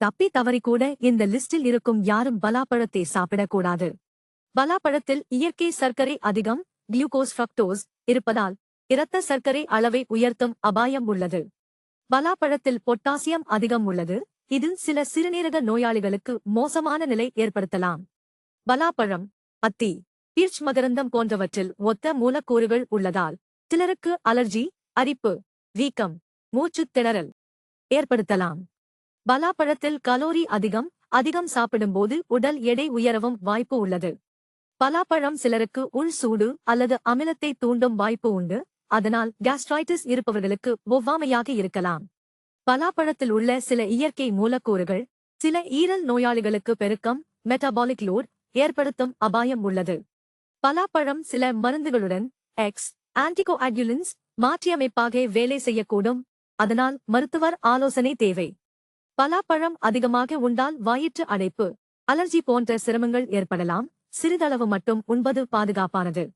தப்பி தவறி கூட இந்த லிஸ்டில் இருக்கும் யாரும் பலாப்பழத்தை சாப்பிடக்கூடாது. பலாப்பழத்தில் இயற்கை சர்க்கரை அதிகம் குளுக்கோஸ் ஃப்ரக்டோஸ் இருப்பதால் இரத்த சர்க்கரை அளவை உயர்த்தும் அபாயம் உள்ளது. பலாப்பழத்தில் பொட்டாசியம் அதிகம் உள்ளது இது சில சிறுநீரக நோயாளிகளுக்கு மோசமான நிலை ஏற்படுத்தலாம். பலாப்பழம் அத்தி பீர்ச் மகரந்தம் போன்றவற்றில் ஒத்த மூலக்கூறுகள் உள்ளதால் சிலருக்கு அலர்ஜி அரிப்பு வீக்கம் மூச்சு திணறல் ஏற்படுத்தலாம். பலாப்பழத்தில் கலோரி அதிகம் அதிகம் சாப்பிடும்போது உடல் எடை உயரவும் வாய்ப்பு உள்ளது. பலாப்பழம் சிலருக்கு உள் சூடு அல்லது அமிலத்தை தூண்டும் வாய்ப்பு உண்டு அதனால் கேஸ்ட்ரைட்டிஸ் இருப்பவர்களுக்கு ஒவ்வாமையாக இருக்கலாம். பலாப்பழத்தில் உள்ள சில இயற்கை மூலக்கூறுகள் சில ஈரல் நோயாளிகளுக்கு பெருக்கம் மெட்டபாலிக் லோட் ஏற்படுத்தும் அபாயம் உள்ளது. பலாப்பழம் சில மருந்துகளுடன் எக்ஸ் ஆன்டிகோஆகுலன்ஸ் மாற்றியமைப்பாக வேலை செய்யக்கூடும் அதனால் மருத்துவர் ஆலோசனை தேவை. பலாப்பழம் அதிகமாக உண்டால் வயிற்று அடைப்பு. அலர்ஜி போன்ற சிரமங்கள் ஏற்படலாம். சிறிதளவு மட்டும் உண்பது பாதுகாப்பானது.